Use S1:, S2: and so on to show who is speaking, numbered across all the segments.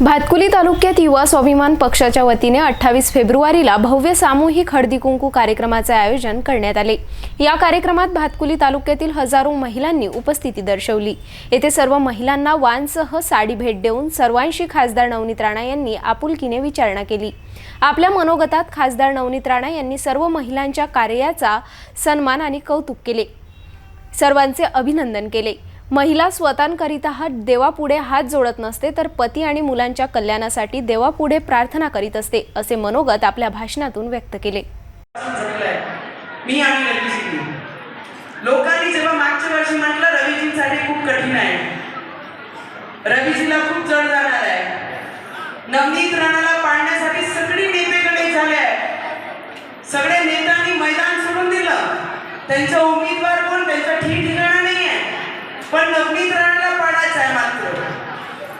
S1: भातकुली तालुक्यात युवा स्वाभिमान पक्षाच्या वतीने अठ्ठावीस फेब्रुवारीला भव्य सामूहिक हळदी कुंकू कार्यक्रमाचे आयोजन करण्यात आले. या कार्यक्रमात भातकुली तालुक्यातील हजारो महिलांनी उपस्थिती दर्शवली. येथे सर्व महिलांना वानसह साडी भेट देऊन सर्वांशी खासदार नवनीत राणा यांनी आपुलकीने विचारणा केली. आपल्या मनोगतात खासदार नवनीत राणा यांनी सर्व महिलांच्या कार्याचा सन्मान आणि कौतुक केले. सर्वांचे अभिनंदन केले. महिला स्वतःकरिता हा देवापुढे हात जोडत नसते तर पती आणि मुलांच्या कल्याणासाठी देवापुढे प्रार्थना करीत असते असे मनोगत आपल्या भाषणातून व्यक्त केले.
S2: मी आणि लोकांनी जेव्हा मागच्या वर्षी म्हटलं रवीजींसाठी खूप कठीण आहे. रवीजीला खूप जड जाणार आहे. नवनीत राणाला पाळण्यासाठी सगळी नेतेकडे झाले आहे सगळ्या नेत्यांनी मैदान सोडून दिलं. त्यांचा उमेदवार कोण पण नवनीत राणाला पाडायचं आहे मात्र.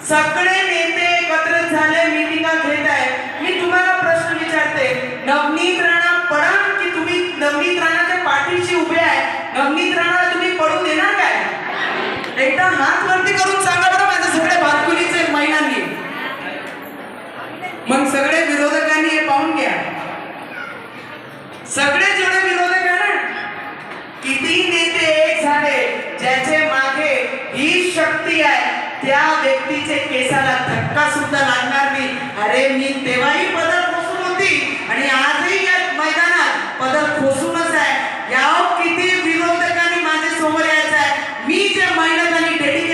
S2: सगळे नेते एकत्र झाले मिटिंगा घेत आहे. मी तुम्हाला प्रश्न विचारते नवनीत राणा पडा की तुम्ही नवनीत राणाच्या पाठीशी उभे आहे? नवनीत राणाला तुम्ही पडू देणार काय? एकदा हात वरती करून सांगा बरं माझ्या सगळ्या भातकुलीचे महिलांनी. मग सगळे विरोधकांनी हे पाहून घ्या. सगळे जेवढे विरोधक आहे ना किती नेते झाले ज्याचे मागे ही शक्ती आहे त्या व्यक्तीचे केसाला धक्का सुद्धा लागणार नाही. अरे मी तेव्हाही पदर खोसून होती आणि आजही या मैदानात पदर खोसूनच आहे. या किती विरोधकांनी माझ्यासमोर यायचं आहे. मी जे मेहनत आणि डेडिकेशन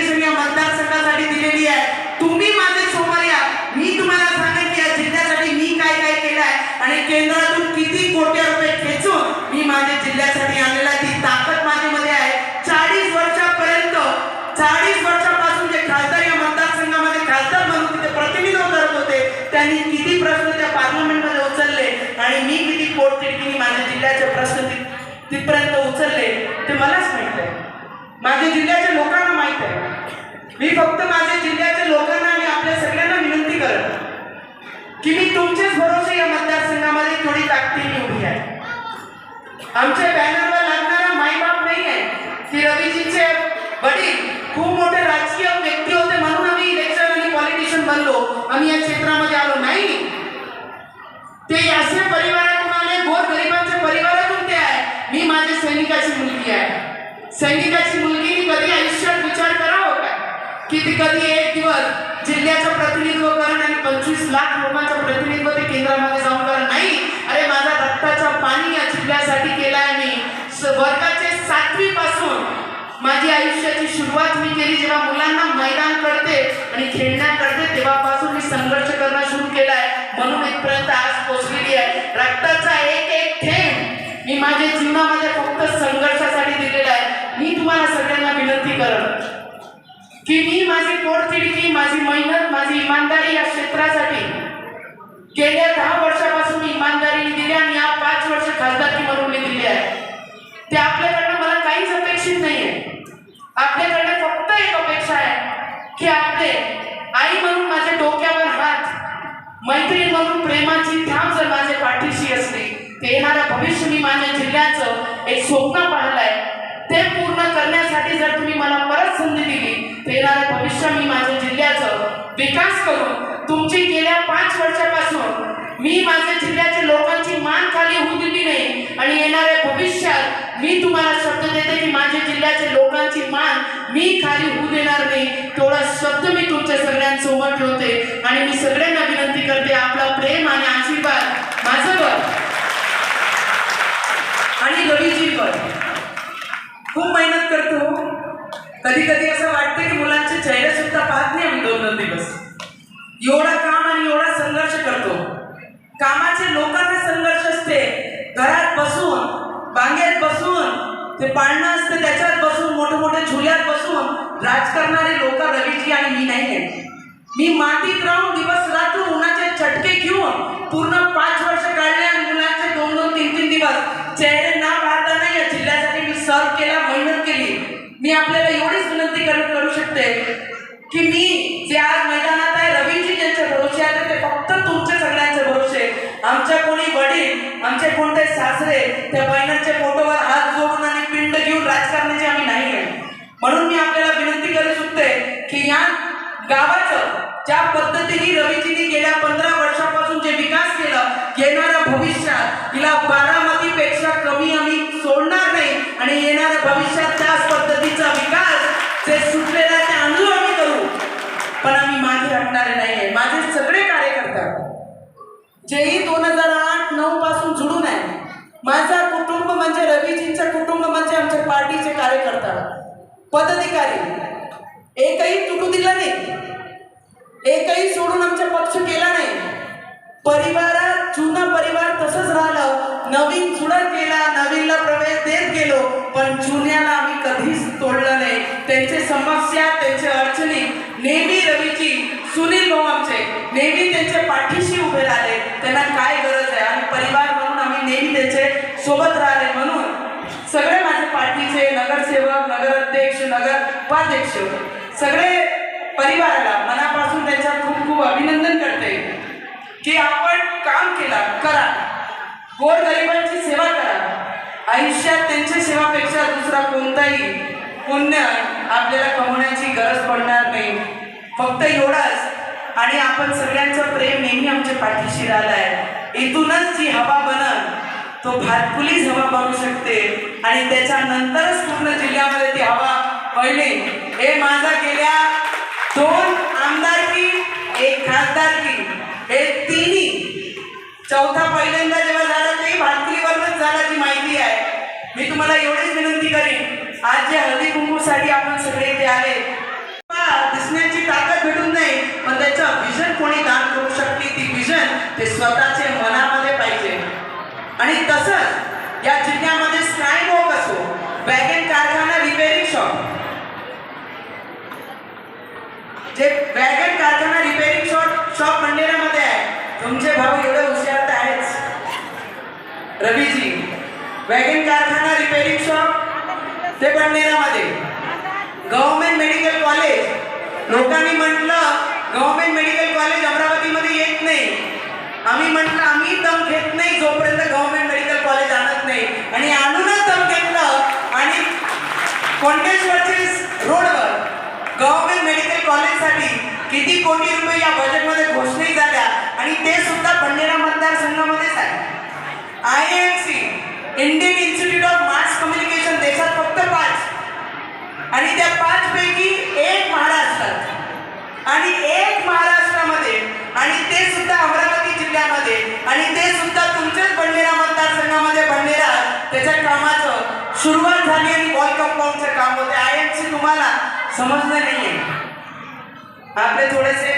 S2: तिथपर्यंत उचलले ते मलाच माहीत आहे. माझ्या जिल्ह्याच्या लोकांना माहीत आहे. मी फक्त माझ्या जिल्ह्याच्या लोकांना आणि आपल्या सगळ्यांना विनंती करत की मी तुमचेच भरोसे या मतदारसंघामध्ये थोडी ताकदीने उभी आहे. आमच्या बॅनरवर लागणारा मायबाप नाही आहे. की रवीजीचे वडील खूप मोठे राजकीय व्यक्ती होते म्हणून आम्ही इलेक्शन आणि पॉलिटिशियन बनलो. आम्ही या क्षेत्रामध्ये आलो नाही. ते असे परिवारातून आले गोर गरिबांच्या परिवारातून मी माझ्या सैनिकाची मुलगी आहे. सैनिकाची मुलगी कधी आयुष्यात विचार करावा हो काय? की ती कधी एक दिवस जिल्ह्याचं प्रतिनिधित्व करण आणि पंचवीस लाख लोकांचं प्रतिनिधित्व ते केंद्रामध्ये जाऊन करण नाही. अरे माझा रक्ताचा पाणी या जिल्ह्यासाठी केलाय मी. वर्गाचे सातवी पासून माझी आयुष्याची सुरुवात मी केली जेव्हा मुलांना मैदान करते आणि खेळण्यात करते तेव्हापासून मी संघर्ष करणं सुरू केलाय. म्हणून इथपर्यंत आज पोहोचलेली आहे. रक्ताचा एक एक थेंब मी माझ्या जीवनामध्ये फक्त संघर्षासाठी दिलेला आहे. मी तुम्हाला सगळ्यांना विनंती करत की मी माझी पोटतिडकी माझी मेहनत माझी इमानदारी या क्षेत्रासाठी गेल्या दहा वर्षापासून मी इमानदारीने दिली आणि या पाच वर्ष खासदारकी म्हणून मी दिली आहे. ते आपल्याकडनं मला काहीच अपेक्षित नाही आहे आपल्याकडे फक्त एक अपेक्षा आहे की आपले आई म्हणून माझ्या डोक्यावर हात मैत्रीण म्हणून प्रेमाची थांब जर माझ्या पाठीशी असली ते येणारं भविष्य मी माझ्या जिल्ह्याचं एक स्वप्न पाहिलंय ते पूर्ण करण्यासाठी जर तुम्ही मला परत संधी दिली तर येणारं भविष्य मी माझ्या जिल्ह्याचं विकास करून तुमची गेल्या पाच वर्षापासून मी माझ्या जिल्ह्याच्या लोकांची मान खाली होऊ दिली नाही आणि येणाऱ्या भविष्यात मी तुम्हाला शब्द देते की माझ्या जिल्ह्याच्या लोकांची मान मी खाली होऊ देणार नाही. तेवढा शब्द मी तुमच्या सगळ्यांसोबत ठेवते आणि मी सगळ्यांना विनंती करते आपला प्रेम आणि आशीर्वाद माझं आणि रवीजीवर खूप मेहनत करतो. कधी कधी असं वाटतं की मुलांचे चेहरे सुद्धा पाहत नाही आम्ही दोन दोन दिवस. एवढा काम आणि एवढा संघर्ष करतो. कामाचे लोकांना संघर्ष असते. घरात बसून बांगेत बसून ते पाळणं असते त्याच्यात बसून मोठे मोठे झुल्यात बसून राज करणारे लोक रवीजी आणि मी नाही आहे मी मातीत राहून दिवस रात्र उन्हाचे चटके घेऊन पूर्ण पाच वर्ष काढले आणि मुलांचे दोन दोन तीन तीन दिवस चेहरे आपल्याला एवढीच विनंती करू शकते की मी जे आज मैदानात आहे रवीजी ज्यांचे भरोसे आहेत ते फक्त तुमच्या सगळ्यांचे भरोसे आमच्या कोणी वडील आमचे कोणते सासरे त्या बहिणांचे फोटोवर हात जोडून आणि पिंड घेऊन राजकारणाचे आम्ही नाही आहे म्हणून मी आपल्याला विनंती करू शकते की या गावाचं ज्या पद्धतीने रवीजींनी गेल्या पंधरा वर्षापासून जे विकास केला येणाऱ्या भविष्यात तिला बारामतीपेक्षा कमी आम्ही आणि येणाऱ्या भविष्यात त्याच पद्धतीचा विकास जे सुटलेला ते आणू आम्ही करू. पण आम्ही मागे हटणारे नाहीये. माझे सगळे कार्यकर्ता जेही दोन हजार आठ नऊ पासून जुडून आहे. माझा कुटुंब म्हणजे रवीजींचं कुटुंब म्हणजे आमच्या पार्टीचे कार्यकर्ता पदाधिकारी. एकही तुटू दिला नाही. एकही सोडून आमचा पक्ष केला नाही. परिवारात जुना परिवार तसंच राहिलं. नवीन जुळत गेला नवीनला प्रवेश देत गेलो पण जुन्याला आम्ही कधीच तोडलं नाही. त्यांचे समस्या त्यांच्या अडचणी नेहमी रवीची सुनील भाऊ आमचे नेहमी त्यांच्या पाठीशी उभे राहिले. त्यांना काय गरज आहे? आणि परिवार म्हणून आम्ही नेहमी त्यांचे सोबत राहिले. म्हणून सगळे माझे पाठीचे नगरसेवक नगराध्यक्ष नगर उपाध्यक्ष सगळे परिवाराला मनापासून त्यांच्या खूप खूप अभिनंदन करते. की आपण काम केला करा. गोरगरिबांची सेवा करा. आयुष्यात त्यांच्या सेवापेक्षा दुसरा कोणताही पुण्य आपल्याला कमवण्याची गरज पडणार नाही. फक्त एवढाच. आणि आपण सगळ्यांचं प्रेम नेहमी आमच्या पाठीशी राहिलं आहे इथूनच जी हवा बनल तो भातकुलीच हवा बनू शकते. आणि त्याच्यानंतरच पूर्ण जिल्ह्यामध्ये ती हवा पडली. हे माझा गेल्या दोन आमदारकी एक खासदारकी हे तिन्ही चौथा पहिल्यांदा जेव्हा झाला ते भारतीवरच झाला ती माहिती आहे. मी तुम्हाला एवढीच विनंती करीन आज जे हळदी कुंकूसाठी आपण सगळे इथे आले दिसण्याची ताकद भेटून नाही पण त्याचं विजन कोणी दान करू शकते ती विजन ते स्वतःचे मनामध्ये पाहिजे. आणि तसंच या जिल्ह्यामध्ये स्नाय वॉक असो वॅगन कारखाना रिपेअरिंग शॉप जे वॅगन कारखाना रिपेअरिंग शॉप शॉप मंडेरामध्ये आहे. तुमचे भाऊ एवढे हुशार तर आहेच. रवीजी वॅगन कारखाना रिपेअरिंग शॉप ते मंडेरामध्ये गव्हर्नमेंट मेडिकल कॉलेज. लोकांनी म्हटलं गव्हर्नमेंट मेडिकल कॉलेज अमरावतीमध्ये येत नाही. आम्ही म्हटलं आम्ही दम घेत नाही जोपर्यंत गव्हर्नमेंट मेडिकल कॉलेज आणत नाही. आणि आणूनच दम घेतलं. आणि कोंडेश्वरचे रोडवर गव्हर्नमेंट मेडिकल कॉलेजसाठी किती कोटी रुपये या बजेटमध्ये घोषणाही झाल्या आणि ते सुद्धा बंडेरा मतदारसंघामध्येच आहे I M C Indian Institute of Mass Communication देशात फक्त पाच. आणि त्या पाचपैकी एक महाराष्ट्रात. आणि एक महाराष्ट्रामध्ये आणि ते सुद्धा अमरावती जिल्ह्यामध्ये आणि ते सुद्धा तुमच्याच बंडेरा मतदारसंघामध्ये बंडेरा त्याच्या कामाचं सुरुवात झाली आणि वॉल कंपाऊंडचं काम होते. आय एम सी तुम्हाला समजलं नाहीये. आपले थोडेसे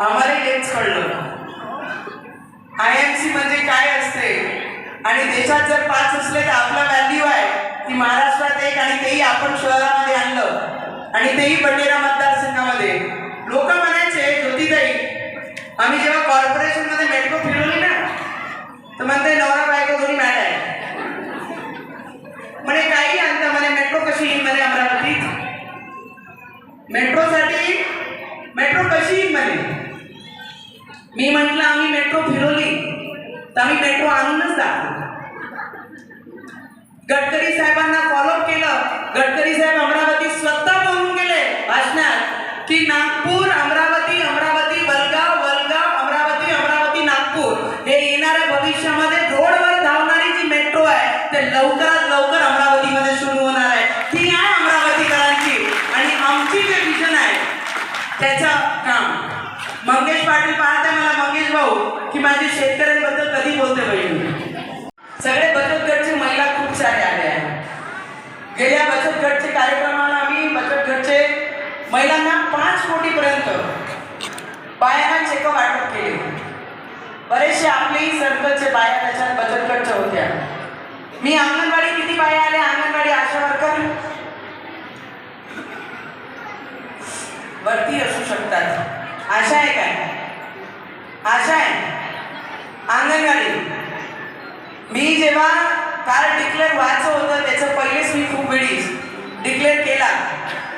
S2: आम्हाला हेच कळलं. आय एम सी म्हणजे काय असते? आणि देशात जर पाच असले तर आपला व्हॅल्यू आहे. की महाराष्ट्रात एक आणि तेही आपण शहरात आणि तेही बंडेरा मतदारसंघामध्ये. लोक म्हणायचे ज्योतिताई आम्ही जेव्हा कॉर्पोरेशनमध्ये मेट्रो फिरवली ना तर म्हणते नवरा बायको दोन्ही मॅड आहे. म्हणे काही आणता म्हणे मेट्रो कशी येईल म्हणे अमरावतीत मेट्रोसाठी मेट्रो कशी येईल म्हणे? मी म्हटलं आम्ही मेट्रो फिरवली तर आम्ही मेट्रो आणूनच दाखवू. गडकरी साहेबांना फॉलोअप केलं. गडकरी साहेब अमरावती की नागपूर अमरावती अमरावती वलगाव वलगाव अमरावती अमरावती नागपूर. हे येणाऱ्या भविष्यामध्ये रोडवर धावणारी जी मेट्रो आहे ते लवकरात लवकर अमरावतीमध्ये सुरू होणार आहे. ती आहे अमरावतीकरांची. आणि आमची जे विजन आहे त्याचं काम. मंगेश पाटील पाहते मला मंगेश भाऊ की माझी शेतकऱ्यांबद्दल कधी बोलते बहिणी? सगळे बचत गटचे महिला खूप सारे आले आहेत. गेल्या बचत गटचे कार्यक्रमाला आम्ही बचत गटचे महिलांना पाच कोटीपर्यंत बायांना चेकअप वाटप केले. बरेचसे आपलेही सर्कलचे बाया त्याच्यात बचत गटच्या होत्या. मी अंगणवाडी किती बाया आल्या? अंगणवाडी आशा वर्कर? वरती असू शकतात. आशा आहे काय? आशा आहे. अंगणवाडी. मी जेव्हा काल डिक्लेअर व्हायचं होतं त्याचं पहिलेच मी खूप वेळी डिक्लेअर केला.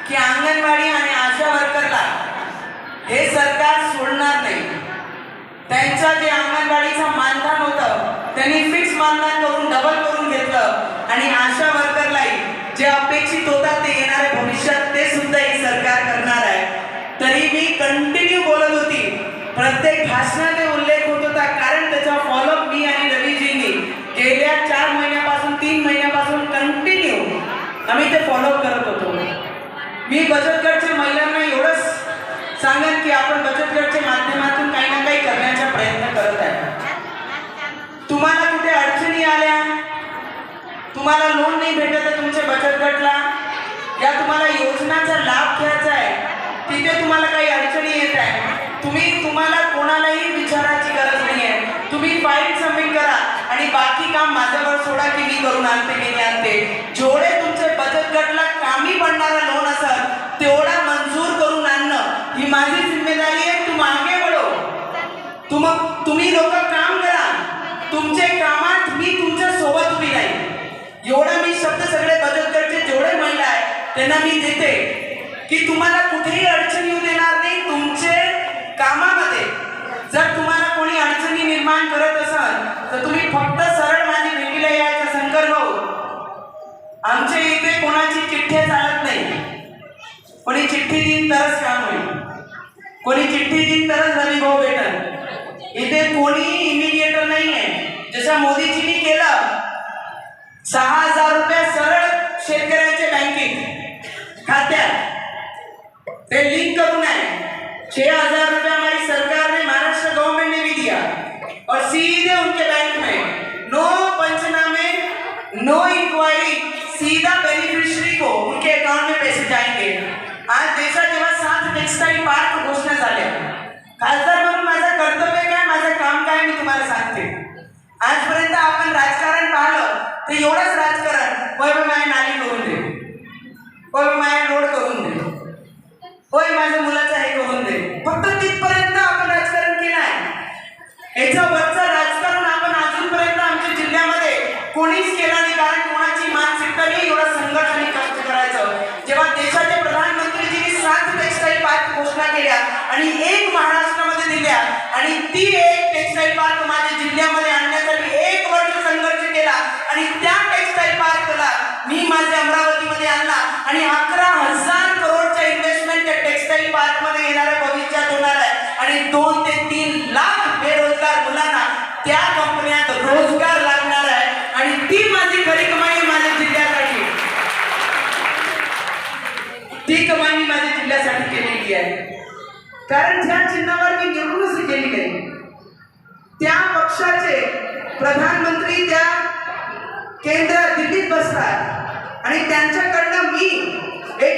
S2: की अंगणवाडी आणि आशा वर्करला हे सरकार सोडणार नाही. त्यांचं जे अंगणवाडीचं मानधन होतं त्यांनी फिक्स मानधन करून डबल करून घेतलं. आणि आशा वर्करलाही जे अपेक्षित होतात ते येणाऱ्या भविष्यात ते सुद्धा ही सरकार कंटिन्यू बोलत होती. प्रत्येक भाषणात उल्लेख होत होता. कारण त्याचा फॉलोअप मी आणि रवीजींनी गेल्या चार महिन्यापासून तीन महिन्यापासून कंटिन्यू आम्ही ते फॉलोअप करत होतो. मी बचत गटच्या महिलांना एवढंच सांगेन की आपण बचत गटच्या माध्यमातून काही ना काही करण्याचा प्रयत्न करत आहे. तुम्हाला कुठे अडचणी आल्या? तुम्हाला लोन नाही भेटत आहे तुमच्या बचत गटला या तुम्हाला योजनाचा लाभ घ्यायचा आहे. तिथे तुम्हाला काही अडचणी येत आहे. तुम्ही तुम्हाला कोणालाही विचारायची गरज नाही आहे तुम्ही फाईल सबमिट करा. आणि बाकी काम माझ्यावर सोडा की मी करून आणते की मी आणते. जेवढे तुमचे बचत गटला कामी पडणारा लोन असेल तेवढा मंजूर करून आणणं ही माझी जिम्मेदारी आहे. तू मागे वळो. तुम तुम्ही लोक काम करा. तुमचे कामात मी तुमच्यासोबत उभी राहील एवढा मी शब्द सगळे बचत गटचे जेवढे महिला आहे त्यांना मी देते. की तुम्हाला कुठेही अडचण येऊ देणार नाही तुमचे कामामध्ये. जर तुम्हाला कोणी अडचणी निर्माण करत असाल तर तुम्ही फक्त सरळ माझी भेटीला यायचा शंकर भाऊ आमच्या इथे कोणाची चिठ्ठी चालत नाही. कोणी चिठ्ठी देईन तरच काम होईल. कोणी चिठ्ठी देईन तरच रवी भाऊ भेटल. इथे कोणी इमिडिएटर नाही आहे. जसं मोदीजींनी केलं सहा हजार रुपये सरळ शेतकऱ्यांच्या बँकेत खात्यात. ते लिंक करून आहे. छे हजार रुपया हमारी सरकार इंक्वायरी सीधा बेनिफिशरी को उनके अकाउंट में पैसे जाएंगे। आज देशा जेव्हा सात टेक्सटाईल पार्क घोषणा झाल्या। खासदार म्हणून माझं कर्तव्य काय माझं काम काय मी तुम्हाला सांगते. आजपर्यंत आपण राजकारण पाहिलं तर एवढंच राजकारण वय माया नाली करून दे. वय माया रोड करून दे. होय माझ्या मुलाचं हे करून दे. फक्त तिथपर्यंत आपण राजकारण केलं आहे. याचं वरचं राजकारण आपण अजूनपर्यंत आमच्या जिल्ह्यामध्ये कोणीच केलं घोषणा केल्या आणि एक महाराष्ट्रामध्ये दिल्या. आणि ती एक टेक्सटाईल पार्क माझ्या जिल्ह्यामध्ये आणण्यासाठी एक वर्ष संघर्ष केला. आणि त्या टेक्सटाईल पार्कला मी माझ्या अमरावतीमध्ये आणला. आणि अकरा हजार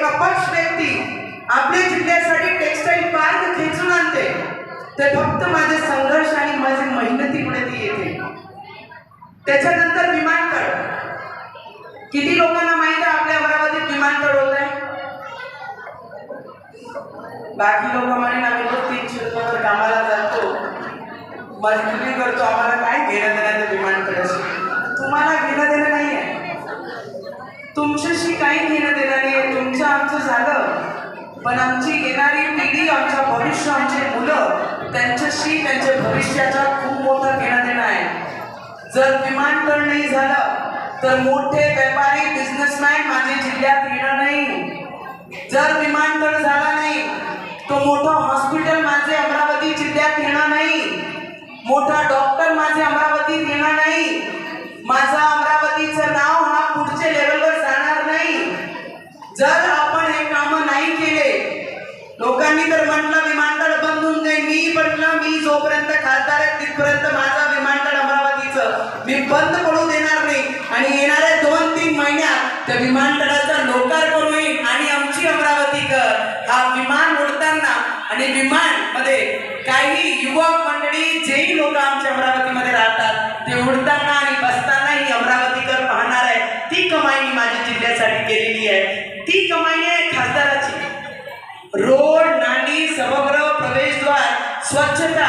S2: अपक्ष व्यक्ती आपल्या जिल्ह्यासाठी टेक्सटाईल पार्क खेचून आणते. ते फक्त माझे संघर्ष आणि माझी मेहनतीमुळे ती येते. त्याच्यानंतर विमानतळ किती लोकांना माहीत आहे आपल्या अमरावतीत विमानतळ होत आहे? बाकी लोक म्हणे आम्ही रोज तीनशे रुपयावर कामाला जातो. मजबुरी करतो आम्हाला काय घेणं देण्याचं त्या विमानतळाशी तुम्हाला घेणं देणं नाही आहे तुमच्याशी काही घेणं देणं नाही आहे तुमचं आमचं झालं पण आमची येणारी पिढी आमच्या भविष्य आमचे मुलं त्यांच्याशी त्यांच्या भविष्याचा खूप मोठा घेणं देणं आहे. जर विमानतळ नाही झालं तर मोठे व्यापारी बिझनेसमॅन माझ्या जिल्ह्यात येणं नाही. जर विमानतळ झाला नाही तो मोठं हॉस्पिटल माझे अमरावती जिल्ह्यात येणार नाही. मोठा डॉक्टर माझे अमरावतीत येणार नाही. माझा अमरावतीचं नाव हा पुढच्या लेवलवर जाणार नाही. जर आपण हे काम नाही केले लोकांनी तर म्हटलं विमानतळ बंद होऊन जाईल. मी म्हटलं मी जोपर्यंत खासदार आहे तिथपर्यंत माझा विमानतळ अमरावतीचं मी बंद पडू देणार नाही. आणि येणाऱ्या दोन तीन महिन्यात त्या विमानतळाचा लोकार्पण होईल आणि आमची अमरावतीकर हा विमान उडताना आणि विमानमध्ये काही युवक मंडळी जेही लोक आमच्या अमरावतीमध्ये राहतात ते उडताना आणि बसताना ही अमरावतीकर पाहणार आहे. ती कमाई मी माझ्या जिल्ह्यासाठी केलेली आहे. ती कमाई आहे खासदाराची. रोड नाणी सभागृह प्रवेशद्वार स्वच्छता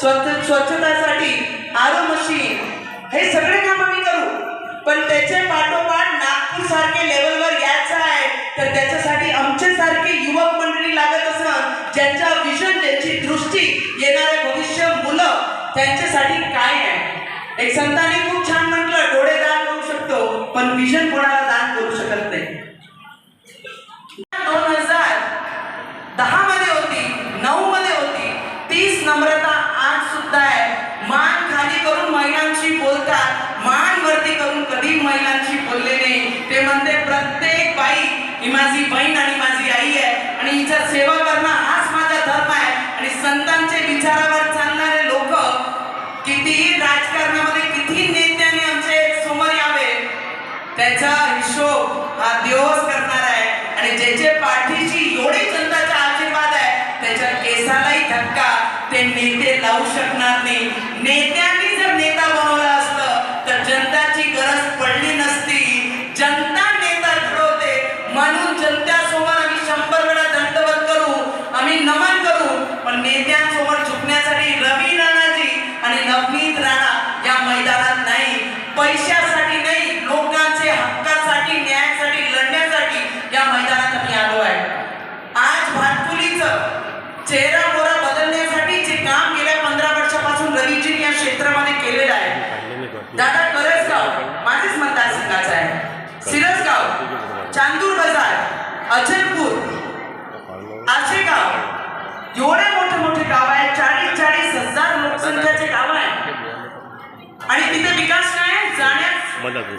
S2: स्वच्छ स्वच्छतासाठी आरो मशीन हे सगळे काम आम्ही करू. पण त्याचे पाठोपाठ नागपूर सारखे लेवलवर यायचं आहे तर त्याच्यासाठी आमच्यासारखे युवक मंडळी लागत असं ज्यांच्या विजन ज्यांची दृष्टी येणारे भविष्य मुलं त्यांच्यासाठी काय आहे? एक संतांनी खूप छान म्हटलं डोळे दान करू शकतो पण विजन कोणाला दान करू शकत नाही. दहा मध्ये होती नऊ मध्ये होती. तीच नम्रता आज सुद्धा आहे. मान खाली करून महिलांशी बोलतात. मान वरती करून कधी महिलांशी बोलले नाही. ते म्हणते प्रत्येक बाई ही माझी बहीण आणि माझी आई आहे आणि हिचा सेवा करणं हाच माझा धर्म आहे. आणि संतांचे विचारावर चालणारे लोक कितीही राजकारणामध्ये किती नेत्याने आमचे समोर यावे त्याचा हिशोब हा दिवस करणार आहे. आणि ज्याचे पाठीची एवढी जनताच्या त्याच्या केसालाही धक्का. ते नेते लावू शकणार नाही. नेत्यांनी जर नेता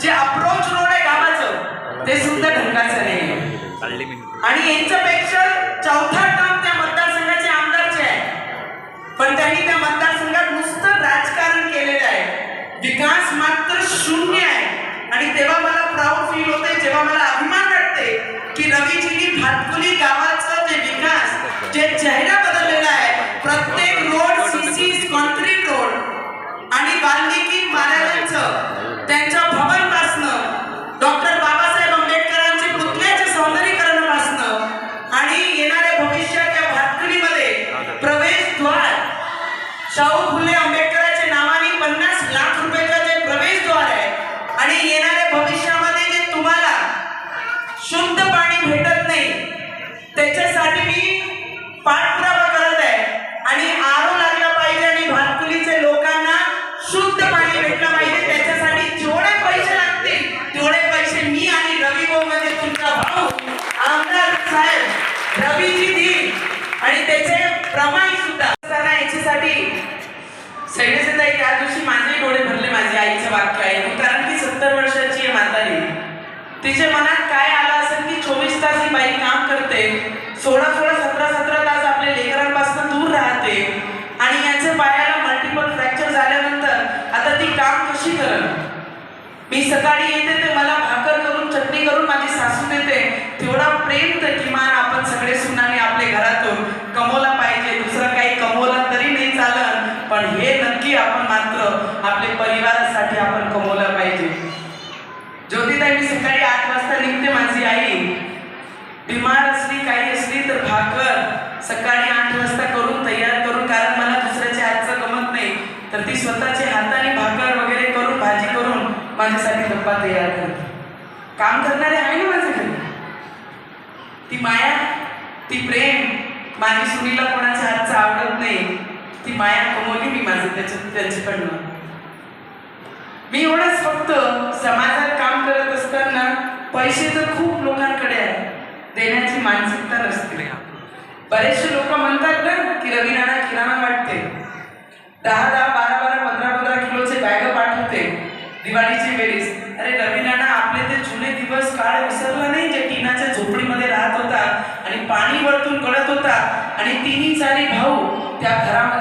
S2: जे अप्रोच रोड आहे गावाचं ते सुद्धा ढंगाचं नाही. आणि यांच्यापेक्षा चौथा टर्म त्या मतदारसंघाचे आमदारचे आहे. पण त्यांनी त्या मतदारसंघात नुसतं राजकारण केलेलं आहे. विकास मात्र शून्य आहे. आणि तेव्हा मला प्राऊड फील होते जेव्हा मला अभिमान वाटते की रवीजींनी भातकुली गावाचं जे विकास जे चेहरा बदललेला आहे प्रत्येक रोड सीसी कॉन्क्रीट रोड आणि वाल्मिकी महाराजांचं त्यांच्या भवनपासनं डॉक्टर बाबासाहेब आंबेडकरांचे पुतळ्याचे सौंदर्यीकरणापासनं आणि येणाऱ्या भविष्यात या भातकुलीमध्ये प्रवेशद्वार. शाहू फुले आंबेडकरांच्या नावाने पन्नास लाख रुपयाचा जे प्रवेशद्वार आहे आणि येणाऱ्या भविष्यामध्ये जे तुम्हाला शुद्ध पाणी भेटत नाही त्याच्यासाठी मी पाठपुरावा करत आहे आणि आरो लागला पाहिजे आणि भातकुलीचे लोकांना शुद्ध पाणी भेटलं पाहिजे त्याच्यासाठी जेवढे पैसे लागतील तेवढे पैसे मी आणि रवी भाऊ म्हणजे तुमचा भाऊ आमदार साहेब रवीजी देईल आणि त्याचे प्रमाण सुद्धा असताना याच्यासाठी शैलेशताई त्या दिवशी माझे डोळे भरले माझ्या आईचं वाक्य आहे कारण की सत्तर वर्षाची आहे म्हातारी तिच्या मनात काय आलं असेल की चोवीस तास ही बाई काम करते सोळा सोळा सतरा सतरा तास आपल्या लेकरांपासून दूर राहते. आणि याच्या पायाला मल्टिपल फ्रॅक्चर झाल्यानंतर आता ती काम कशी करल मी सकाळी येते ते मला भाकर करून चटणी करून माझी सासू देते तेवढा प्रेम तर किमान आपण सगळे सुनाने आपल्या घरातून कमवला पाहिजे दुसरं काही कमवलं तरी नाही चालत पण हे नक्की आपण मात्र आपल्या परिवारासाठी आपण कमवलं पाहिजे ज्योतिताई मी सकाळी आठ वाजता निघते माझी आई बिमार असली काही असली तर भाकर सकाळी आठ वाजता करून तयार करून कारण मला दुसऱ्याच्या हातचं गमत नाही तर ती स्वतःच्या हाताने भाकर वगैरे करून भाजी करून माझ्यासाठी डब्बा तयार करते काम करणारे आहे ना माझ्या घरी ती माया ती प्रेम माझी सुनीला कोणाच्या हातचं आवडत नाही ती माया कमवली मी माझं त्याच्या त्यांच्याकडनं मी एवढंच फक्त समाजात काम करत असताना पैसे तर खूप लोकांकडे आहे देण्याची मानसिकता नसते. बरेचसे लोक म्हणतात ना की रवी राणा किराणा वाटते. दहा दहा बारा बारा पंधरा पंधरा तिन्ही चारी भाऊ त्या घरामध्ये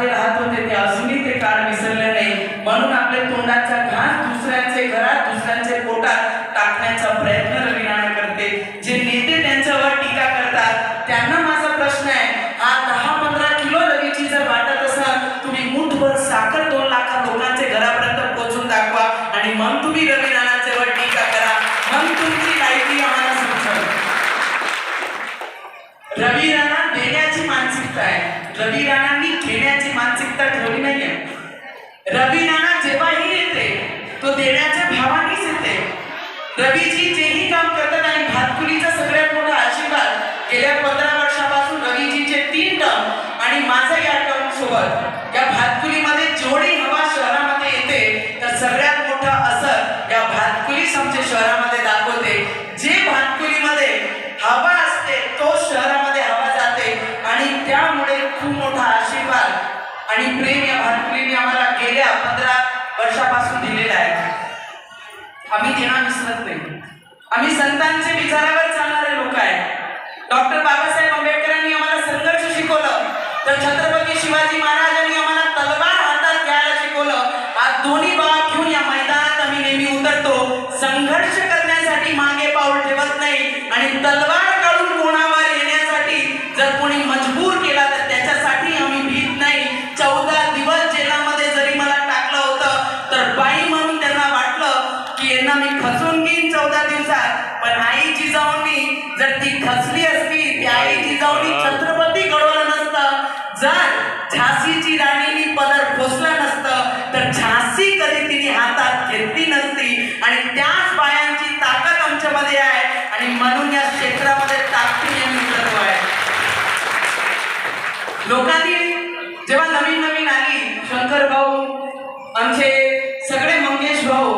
S2: टर्म आणि या टर्म सोबत या भातकुलीमध्ये जेवढी हवा शहरामध्ये येते तर सगळ्यात मोठा असर या भातकुलीच आमच्या शहरामध्ये दाखवते. जे भातकुलीमध्ये हवा असते तो शहरामध्ये हवा जाते. आणि त्यामुळे खूप मोठा आशीर्वाद आणि प्रेम या भातकुलीने आम्हाला गेल्या पंधरा वर्षापासून दिलेला आहे. आम्ही तेव्हा विसरत नाही. आम्ही संतांचे विचारावर चालणारे लोक आहे डॉक्टर बाबासाहेब आंबेडकरांनी आम्हाला संघर्ष शिकवलं. तर छत्रपती शिवाजी महाराजांनी आम्हाला तलवार हातात घ्यायला शिकवलं आज दोन्ही बाब घेऊन या मैदानात आम्ही नेहमी उतरतो. संघर्ष करण्यासाठी मागे पाऊल ठेवत नाही आणि तलवार काढून कोणावर येण्यासाठी जर कोणी मजबूर केला तर त्याच्यासाठी आम्ही भीत नाही. चौदा दिवस जेलामध्ये जरी मला टाकलं होतं तर बाई म्हणून त्यांना वाटलं की यांना मी खचून घेईन चौदा दिवसात. पण आई जिजाऊंनी जर ती खचली असती ती आई जिजाऊंनी छत्रपती जर झाशीची राणीनी पदर खोसला नसतं तर झाशी कधी तिने हातात घेतली नसती. आणि त्याच बायांची ताकद आमच्यामध्ये आहे. आणि म्हणून या क्षेत्रामध्ये ताकदीने आम्ही आहे. लोकांनी जेव्हा नवीन नवीन आली शंकर भाऊ आमचे सगळे मंगेश भाऊ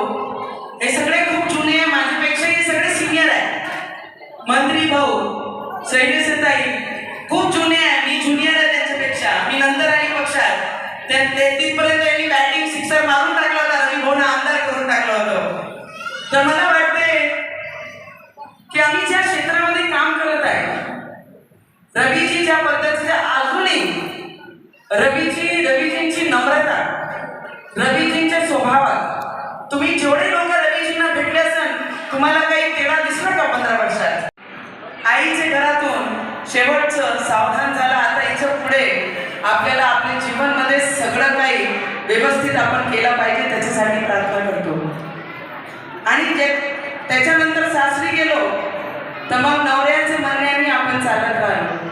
S2: हे सगळे खूप जुने आहे. माझ्यापेक्षा हे सगळे सिनियर आहे. मंत्री भाऊ शैलेशताई खूप जुने त्या ते तिथपर्यंत त्यांनी बॅटिंग सिक्सर मारून टाकला होता रवी भाऊना आमदार करून टाकलं होतं. तर मला वाटते की आम्ही ज्या क्षेत्रामध्ये काम करत आहे रवीजी ज्या पद्धतीच्या अजूनही रवीची रवीजींची नम्रता रवीजींच्या स्वभावात तुम्ही जेवढे लोक रवीजींना भेटले असाल तुम्हाला काही तेढा दिसलं का पंधरा वर्षात? आईचे घरातून शेवटचं सावधान झालं आता इथं पुढे आपल्याला आपल्या जीवनमध्ये सगळं नाही. व्यवस्थित आपण केला पाहिजे त्याच्यासाठी प्रार्थना करतो. आणि जे त्याच्यानंतर सासरी गेलो तर मग नवऱ्याचे म्हणण्याने आपण चालत राहिलो.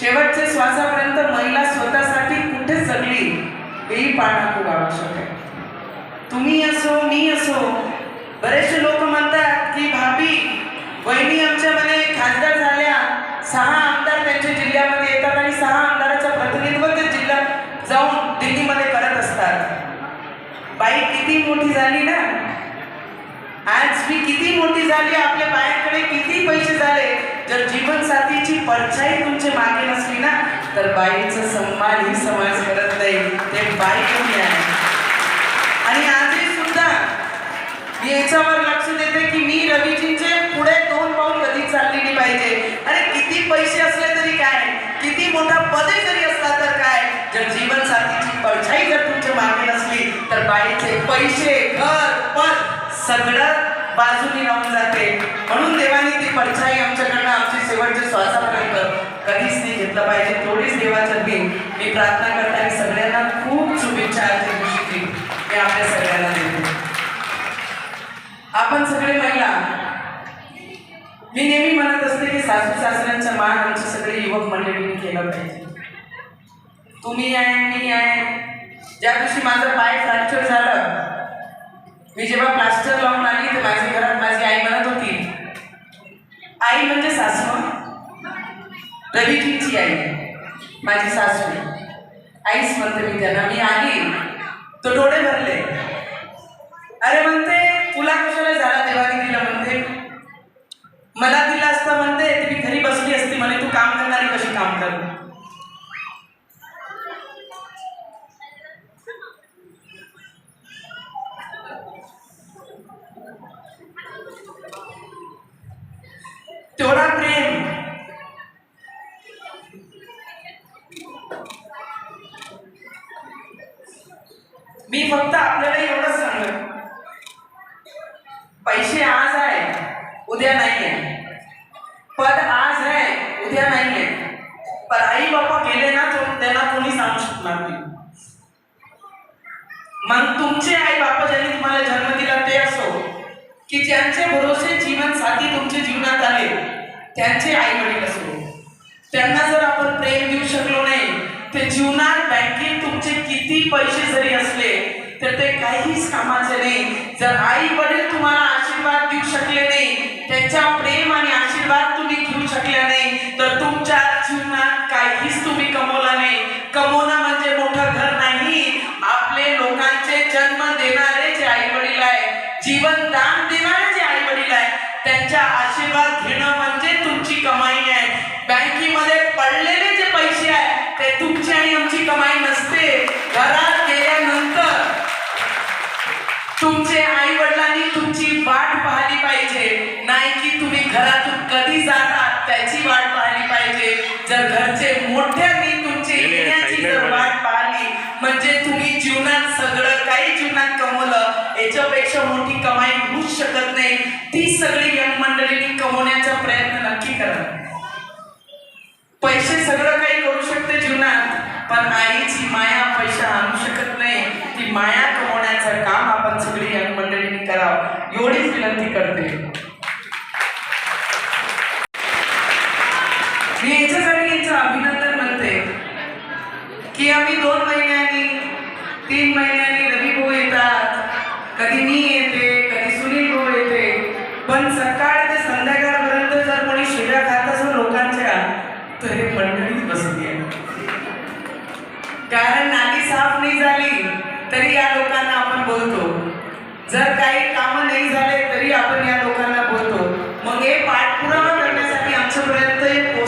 S2: शेवटच्या श्वासापर्यंत महिला स्वतःसाठी कुठे जगली हेही पाहणं खूप आवश्यक आहे. तुम्ही असो मी असो बरेचसे लोक म्हणतात की भाभी वहिनी आमच्यामध्ये खासदार झाल्या सहा आमदार त्यांच्या जिल्ह्यामध्ये येतात आणि सहा आमदार प्रतिनिधित्व ते जिल्ह्यात जाऊन दिल्लीमध्ये करत असतात बाई किती मोठी झाली ना? आज मी किती मोठी झाली आपल्या बायांकडे किती पैसे झाले? जर जीवनसाथीची परछाई तुमच्या मागे नसली ना तर बाईचं सन्मान ही समाज करत नाही. ते बाई कमी आहे. आणि आजही सुद्धा मी याच्यावर लक्ष देते की मी रवीजींचे पुढे दोन पाऊल कधी चाललेली पाहिजे. अरे किती पैसे असले तरी काय? किती मोठा पदे जरी असला तर काय? जर जीवनसाथीची परछाई जर तुमच्या मागे नसली तर बाईचे पैसे घर पद सगळं बाजूनी राहून जाते. म्हणून देवाने ती परछाई आमच्याकडनं आमची शेवटच्या श्वासापर्यंत कधीच नाही घेतलं पाहिजे. थोडीच देवाच्या मी मी प्रार्थना करताना सगळ्यांना खूप शुभेच्छा आजच्या दिवशीची मी आपल्या सगळ्यांना देते. आपण सगळे महिला मी नेहमी म्हणत असते की सासू सासऱ्यांचा मान आमचे सगळे युवक मंडळींनी केलं पाहिजे. तुम्ही आहे मी आहे. ज्या दिवशी माझं पाय फ्रॅक्चर झालं मी जेव्हा प्लास्टर लावून आली तर माझ्या घरात माझी आई म्हणत होती. आई म्हणजे सासू. रवीजींची आई. माझी सासू. आईच म्हणते मी त्यांना मी आली. तो डोळे भरले. अरे म्हणते तुला कशाला झाला देवाने दिलं म्हणते? मला दिला असता म्हणते मी घरी बसली असती म्हणे तू काम करणारी कशी काम कर? तेवढा प्रेम. मी फक्त आपल्याला एवढंच सांगत. पैसे आज आहे उद्या नाही आहे. पद आज आहे उद्या नाही आहे. पण आई बाबा गेले ना तो त्यांना कोणी सांगू शकणार नाही. मग तुमचे आई बापा ज्यांनी तुम्हाला जन्म दिला ते असो की ज्यांचे भरोसे जीवन साथी तुमच्या जीवनात आले त्यांचे आई वडील असो. त्यांना जर आपण प्रेम देऊ शकलो नाही ते जीवनात बँकेत तुमचे किती पैसे जरी असले तर ते काहीच कामाचे नाही. जर आई वडील तुम्हाला आशीर्वाद देऊ शकले नाही त्यांच्या प्रेम आणि आशीर्वाद तुम्ही घेऊ शकले नाही तर तुमच्या जीवनात काहीच तुम्ही कमवला नाही. कमवला कधी जातात त्याची वाट पाहिली पाहिजे. जर घरचे मोठ्यांनी तुमची येण्याची जर. वाट पाहिली म्हणजे तुम्ही जीवनात सगळं काही जीवनात कमवलं याच्यापेक्षा मोठी कमाई होऊच शकत नाही. ती सगळी यंग मंडळींनी कमवण्याचा प्रयत्न नक्की करा. पैसे सगळं काही करू शकते जीवनात पण आईची माया पैसा आणू शकत नाही. ती माया कमवण्याचं काम आपण सगळी यंग मंडळींनी करावं. एवढीच विनंती करते. मी याच्यासाठी यांचं अभिनंदन म्हणते की आम्ही दोन महिन्यांनी तीन महिन्यांनी रवी भाऊ येतात. कधी मी येते कधी सुनील भाऊ येते. पण सकाळ ते संध्याकाळपर्यंत जर कोणी शिव्या खात असो लोकांच्या तर हे मंडळीच बसली आहे. कारण नाली साफ नाही झाली तरी या लोकांना आपण बोलतो. जर काही कामं नाही झाले तरी आपण या लोकांना बोलतो. मग हे पाठपुरावा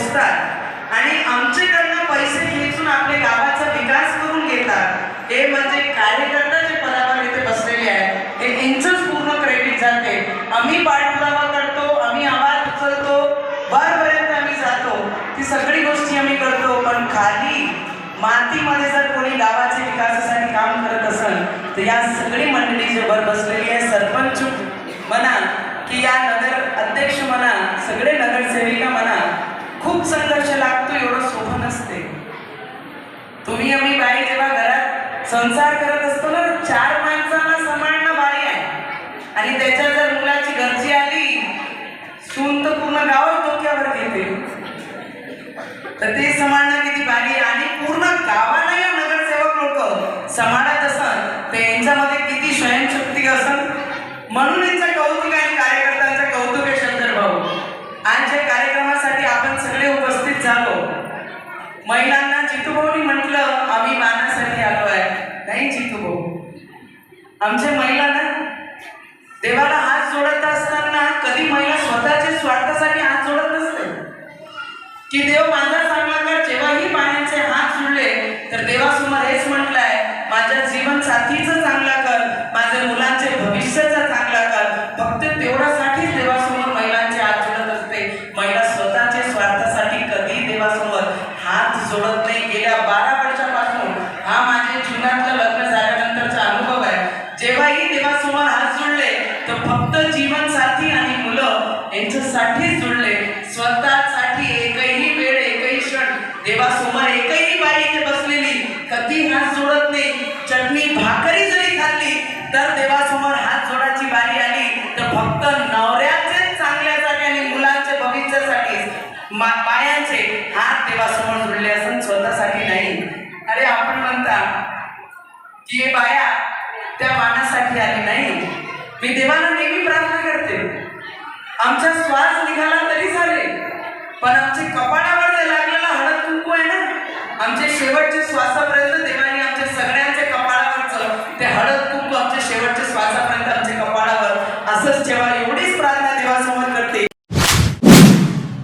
S2: पोचतात आणि आमच्याकडनं पैसे खेचून आपल्या गावाचा विकास करून घेतात. हे म्हणजे कार्यकर्ता जे पदावर इथे बसलेले आहेत हे यांचंच पूर्ण क्रेडिट जाते. आम्ही पाठपुरावा करतो आम्ही आवाज उचलतो वरपर्यंत आम्ही जातो. ती सगळी गोष्टी आम्ही करतो पण खाली मातीमध्ये जर कोणी गावाच्या विकासासाठी काम करत असेल तर या सगळी मंडळी जे वर बसलेली आहे सरपंच म्हणा की या नगर अध्यक्ष म्हणा सगळे नगरसेविका म्हणा खूप संघर्ष लागतो एवढं सोपं नसते. तुम्ही आम्ही बाई जेव्हा घरात संसार करत असतो ना चार माणसांना सांभाळणं बाई आहे. आणि त्याच्या जर मुलाची गरजी आली सून तर पूर्ण गावात डोक्यावर येते तर ते सांभाळणं किती भारी आहे आणि पूर्ण गावाला या नगरसेवक लोक सांभाळत असत तर यांच्यामध्ये किती स्वयंशक्ती असत म्हणून यांचं कौतुक आहे आणि कार्यकर्त्यांचं कौतुक आहे शंकर भाऊ आज ज्या कार्यक्रमासाठी आपण सगळे उपस्थित झालो महिलांना जितूभाऊनी म्हटलं आम्ही मानासाठी आलो आहे नाही जितूभाऊ आमच्या महिला ना देवाला हात जोडत असताना कधी महिला स्वतःच्या स्वार्थासाठी हात जोडत नसते. की देव माझा चांगला कर जेव्हाही पाण्याचे हात जुळले तर देवासमोर हेच म्हटलंय माझ्या जीवन साथीचं चांगला कर माझ्या मुलांचे भविष्याचा फक्त जीवन साथी आणि मुलं यांच्यासाठीच जुळले. स्वतःसाठी एकही वेळ एकही क्षण देवासमोर एकही बाई इथे बसलेली कधी हात जोडत नाही. चटणी भाकरी जरी खाल्ली तर देवासमोर हात जोडायची बारी आली. तर फक्त नवऱ्याचे चांगल्यासाठी आणि मुलांच्या भविष्यासाठी बायांचे हात देवासमोर जुळले असून स्वतःसाठी नाही. अरे आपण म्हणता की बाया आमचा श्वास निघाला तरी झाले पण आमचे कपाळावर जे लागलेलं हळद कुंकू आहे ना आमचे शेवटचे श्वासापर्यंत देवाने आमच्या सगळ्यांच्या कपाळावरचं ते हळद कुंकू आमच्या शेवटच्या श्वासापर्यंत आमच्या कपाळावर असंच जेव्हा एवढी